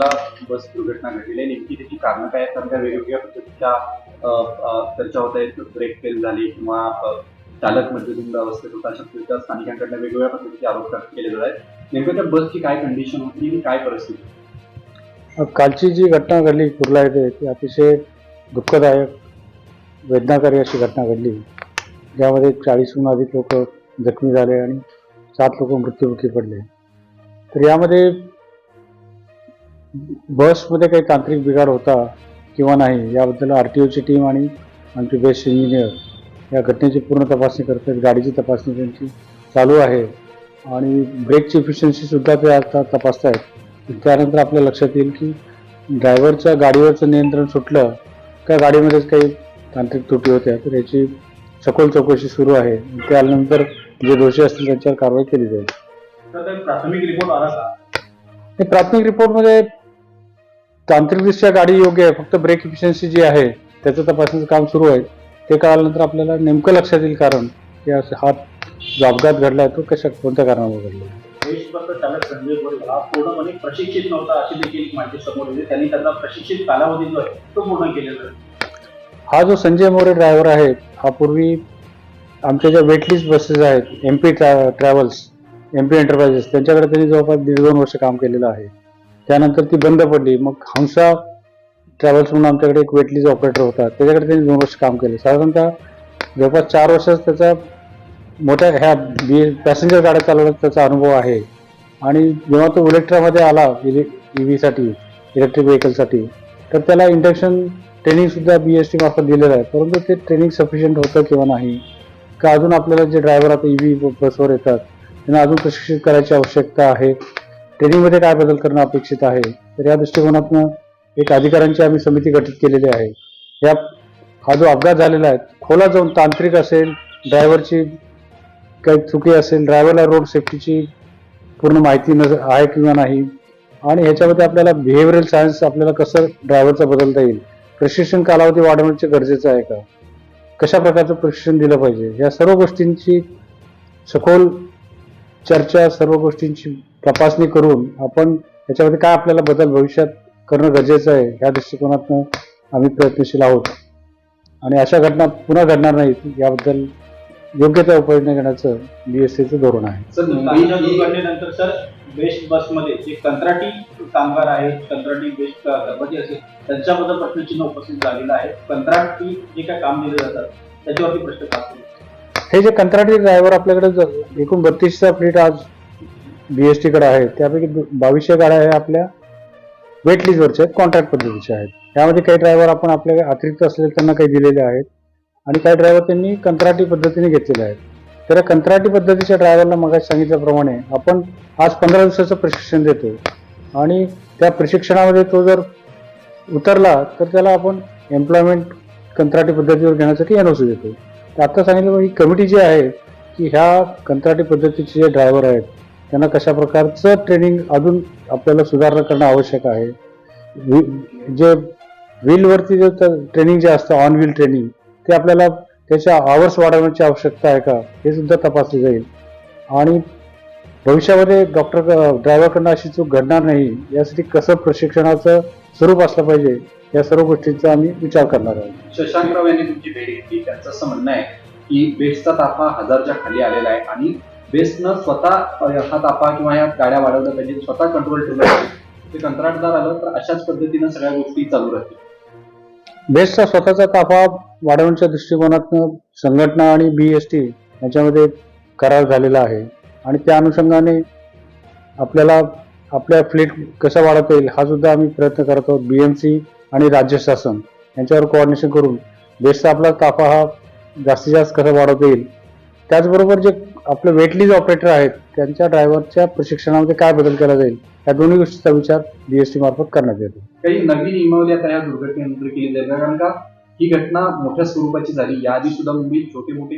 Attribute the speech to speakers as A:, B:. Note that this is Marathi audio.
A: रोडला बस दुर्घटना घडलेली आहे नेमकी त्याची कारणं काय आहेत? कारण वेगवेगळ्या पद्धतीच्या चर्चा होत आहेत. ब्रेक फेल झाली किंवा चालक मध्यधुंद अवस्थेत होता. अशा पद्धतीच्या स्थानिकांकडनं वेगवेगळ्या पद्धतीचे आरोप केले जात आहेत. नेमकं त्या बसची काय कंडिशन होती आणि काय परिस्थिती
B: कालची जी घटना घडली कुर्ला येथे ती अतिशय दुःखदायक वेदनाकारी अशी घटना घडली. ज्यामध्ये चाळीसहून अधिक लोक जखमी झाले आणि सात लोक मृत्युमुखी पडले. तर यामध्ये बसमध्ये काही तांत्रिक बिघाड होता किंवा नाही याबद्दल आर टी ओची टीम आणि आमचे बेस्ट इंजिनियर या घटनेची पूर्ण तपासणी करत आहेत. गाडीची तपासणी त्यांची चालू आहे. आणि ब्रेकची इफिशियन्सी सुद्धा ते आता तपासत आहेत त्यानंतर आपल्या लक्षात येईल की ड्रायव्हरच्या गाडीवरचं नियंत्रण सुटलं का गाडीमध्येच काही तांत्रिक त्रुटी होत्या. तर याची सखोल चौकशी सुरू आहे. त्यानंतर जे दोषी असतील त्यांच्यावर कारवाई केली जाईल.
A: प्राथमिक रिपोर्ट आला का?
B: प्राथमिक रिपोर्टमध्ये तांत्रिकदृष्ट्या गाडी योग्य आहे फक्त ब्रेक इफिशियन्सी जी आहे त्याचं तपासणीचं काम सुरू आहे. ते कळाल्यानंतर आपल्याला नेमकं लक्षात येईल कारण की असं हा जो अपघात घडला आहे तो कशा कोणत्या कारणामुळे घडला आहे.
A: चालक संजय हा पूर्णपणे प्रशिक्षित नव्हता अशी देखील माहिती समोर येते त्यांनी त्याचा प्रशिक्षित कालावधी जो आहे तो पूर्ण केलेला आहे.
B: हा जो संजय मोरे ड्रायव्हर आहे हा पूर्वी आमच्या ज्या वेटलिस्ट बसेस आहेत एम पी ट्रॅ ट्रॅव्हल्स एम पी एंटरप्राइजेस त्यांच्याकडे त्यांनी जवळपास दीड दोन वर्ष काम केलेलं आहे. त्यानंतर ती बंद पडली. मग हंसा ट्रॅव्हल्स म्हणून आमच्याकडे एक वेटलीज ऑपरेटर होता. त्याच्याकडे त्यांनी दोन वर्ष काम केलं. साधारणतः जवळपास चार वर्षच त्याचा मोठ्या ह्या बी पॅसेंजर गाड्या चालवण्याचा त्याचा अनुभव आहे. आणि जेव्हा तो इलेक्ट्रामध्ये आला इले ई व्हीसाठी इलेक्ट्रिक व्हेकलसाठी तर त्याला इंडक्शन ट्रेनिंगसुद्धा बी एस टी मार्फत दिलेलं आहे. परंतु ते ट्रेनिंग सफिशियंट होतं किंवा नाही का अजून आपल्याला जे ड्रायव्हर आता ई व्ही बसवर येतात त्यांना अजून प्रशिक्षित करायची आवश्यकता आहे ट्रेनिंगमध्ये काय बदल करणं अपेक्षित आहे? तर या दृष्टिकोनातनं एक अधिकाऱ्यांची आम्ही समिती गठीत केलेली आहे. या हा जो अपघात झालेला आहे खोला जाऊन तांत्रिक असेल ड्रायव्हरची काही चुकी असेल ड्रायव्हरला रोड सेफ्टीची पूर्ण माहिती नज आहे किंवा नाही आणि ह्याच्यामध्ये आपल्याला बिहेवियरल सायन्स आपल्याला कसं ड्रायव्हरचं बदलता येईल प्रशिक्षण कालावधी वाढवण्याचे गरजेचं आहे का? कशा प्रकारचं प्रशिक्षण दिलं पाहिजे? या सर्व गोष्टींची सखोल चर्चा सर्व गोष्टींची तपासणी करून आपण याच्यामध्ये काय आपल्याला बदल भविष्यात करणं गरजेचं आहे या दृष्टिकोनातून आम्ही प्रयत्नशील आहोत. आणि अशा घटना पुन्हा घडणार नाहीत याबद्दल योग्य त्या उपाययोजना घेण्याचं बी एस सीचं धोरण आहे.
A: सर बेस्ट बसमध्ये जे कंत्राटी कामगार आहेत कंत्राटी बेस्ट कर्मचारी असेल त्यांच्याबद्दल प्रश्नचिन्ह उपस्थित झालेलं आहे. कंत्राटी जे काय काम दिले जातात त्याच्यावरती प्रश्न
B: हे जे कंत्राटी ड्रायव्हर आपल्याकडे एकूण बत्तीसचा फ्लीट आज बी एस टीकडे आहेत त्यापैकी बावीसशे गाड्या ह्या आपल्या वेट लिस्टवरच्या आहेत कॉन्ट्रॅक्ट पद्धतीच्या आहेत. त्यामध्ये काही ड्रायव्हर आपण आपल्या अतिरिक्त असलेले त्यांना काही दिलेले आहेत. आणि काही ड्रायव्हर त्यांनी कंत्राटी पद्धतीने घेतलेले आहेत. तर या कंत्राटी पद्धतीच्या ड्रायव्हरला मग सांगितल्याप्रमाणे आपण आज पंधरा दिवसाचं प्रशिक्षण देतो आणि त्या प्रशिक्षणामध्ये तो जर उतरला तर त्याला आपण एम्प्लॉयमेंट कंत्राटी पद्धतीवर घेण्यासाठी एन ओ सी देतो तर आत्ता सांगितलं ही कमिटी जी आहे की ह्या कंत्राटी पद्धतीचे जे ड्रायव्हर आहेत त्यांना कशा प्रकारचं ट्रेनिंग अजून आपल्याला सुधारणा करणं आवश्यक आहे? जे व्हीलवरती जे ट्रेनिंग जे असतं ऑन व्हील ट्रेनिंग ते आपल्याला त्याच्या आवर्स वाढवण्याची आवश्यकता आहे का? हे सुद्धा तपासले जाईल. आणि भविष्यामध्ये डॉक्टर ड्रायव्हरकडनं अशी चूक घडणार नाही यासाठी कसं प्रशिक्षणाचं स्वरूप असलं पाहिजे या सर्व गोष्टींचा आम्ही विचार करणार आहोत.
A: शशांकराव यांनी तुमची भेट घेतली. त्यांचं असं म्हणणं आहे की बेस्टचा ताफा हजारच्या खाली आलेला आहे आणि बेस्टनं स्वतः हा ताफा किंवा या गाड्या वाढवल्या पाहिजे स्वतः कंट्रोल ठेवलं पाहिजे ते कंत्राटदार आलं तर अशाच पद्धतीनं सगळ्या गोष्टी चालू राहतील.
B: बेस्टचा स्वतःचा ताफा वाढवण्याच्या दृष्टिकोनातनं संघटना आणि बी एस टी यांच्यामध्ये करार झालेला आहे. आणि त्या अनुषंगाने आपल्याला आपल्या फ्लीट कसा वाढवता येईल हा सुद्धा आम्ही प्रयत्न करत आहोत. बी एम सी आणि राज्य शासन यांच्यावर कोऑर्डिनेशन करून बेस्टचा आपला ताफा हा जास्तीत जास्त कसा वाढवता येईल त्याचबरोबर जे आपले वेटलीज ऑपरेटर आहेत त्यांच्या ड्रायव्हरच्या प्रशिक्षणामध्ये काय बदल केला जाईल या दोन्ही गोष्टीचा विचार बीएसटी मार्फत करण्यात येतो.
A: काही नवीन नियमावली आता या दुर्घटनेनंतर केली जाईल. कारण का ही घटना मोठ्या स्वरूपाची झाली. याआधी सुद्धा मुंबईत छोटे मोठे